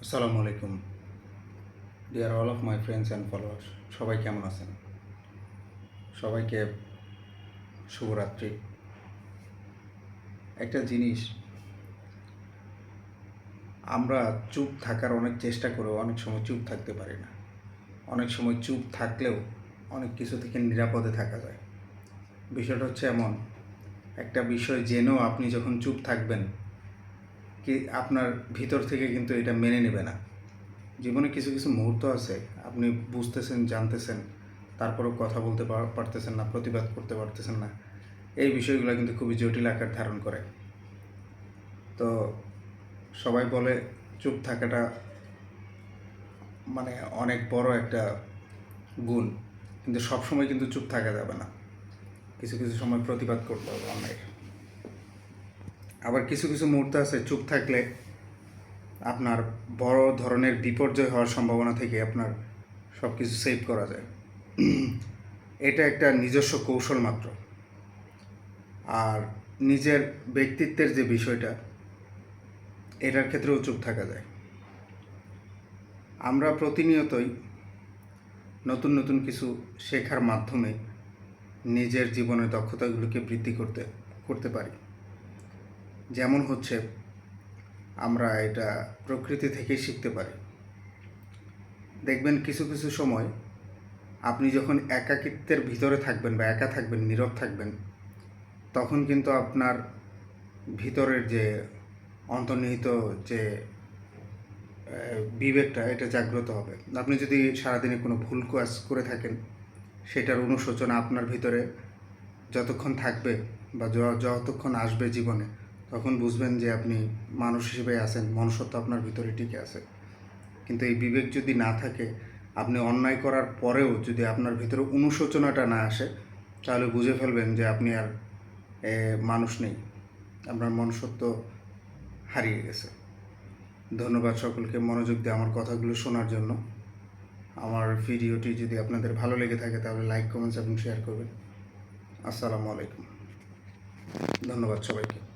আসসালামু আলাইকুম। Dear all of my friends and followers সবাই কেমন আছেন? সবাইকে শুভরাত্রি। একটা জিনিস, আমরা চুপ থাকার অনেক চেষ্টা করেও অনেক সময় চুপ থাকতে পারি না। অনেক সময় চুপ থাকলেও অনেক কিছু থেকে নিরাপদে থাকা যায়। বিষয়টা হচ্ছে এমন, একটা বিষয় জেনেও আপনি যখন চুপ থাকবেন কি আপনার ভিতর থেকে কিন্তু এটা মেনে নেবে না। জীবনে কিছু কিছু মুহূর্ত আছে, আপনি বুঝতেছেন, জানতেছেন, তারপরেও কথা বলতে পারতেছেন না, প্রতিবাদ করতে পারতেছেন না, এই বিষয়গুলো কিন্তু খুবই জটিল আকার ধারণ করে। তো সবাই বলে চুপ থাকাটা মানে অনেক বড় একটা গুণ, কিন্তু সবসময় কিন্তু চুপ থাকা যাবে না। কিছু কিছু সময় প্রতিবাদ করতে হবে অন্যায় আবার কিছু কিছু মুহূর্ত আছে, চুপ থাকলে আপনার বড় ধরনের বিপর্যয় হওয়ার সম্ভাবনা থেকে আপনার সব কিছু সেভ করা যায়। এটা একটা নিজস্ব কৌশল মাত্র। আর নিজের ব্যক্তিত্বের যে বিষয়টা, এটার ক্ষেত্রেও চুপ থাকা যায়। আমরা প্রতিনিয়তই নতুন নতুন কিছু শেখার মাধ্যমে নিজের জীবনের দক্ষতাগুলোকে বৃদ্ধি করতে করতে পারি। যেমন হচ্ছে আমরা এটা প্রকৃতি থেকেই শিখতে পারি। দেখবেন কিছু কিছু সময় আপনি যখন একাকিত্বের ভিতরে থাকবেন বা একা থাকবেন, নীরব থাকবেন, তখন কিন্তু আপনার ভিতরের যে অন্তর্নিহিত যে বিবেকটা, এটা জাগ্রত হবে। আপনি যদি সারাদিনে কোনো ভুল কাজ করে থাকেন, সেটার অনুশোচনা আপনার ভিতরে যতক্ষণ থাকবে বা যতক্ষণ আসবে জীবনে তখন বুঝবেন যে আপনি মানুষ হিসেবে আছেন, মনুষ্যত্ব আপনার ভিতরে টিকে আছে। কিন্তু এই বিবেক যদি না থাকে, আপনি অন্যায় করার পরেও যদি আপনার ভিতরে অনুশোচনাটা না আসে, তাহলে বুঝে ফেলবেন যে আপনি আর মানুষ নেই। আপনার মনুষ্যত্ব হারিয়ে গেছে। ধন্যবাদ সকলকে মনোযোগ দিয়ে আমার কথাগুলো শোনার জন্য। আমার ভিডিওটি যদি আপনাদের ভালো লেগে থাকে, তাহলে লাইক, কমেন্টস এবং শেয়ার করবেন। আসসালামু আলাইকুম। ধন্যবাদ সবাইকে।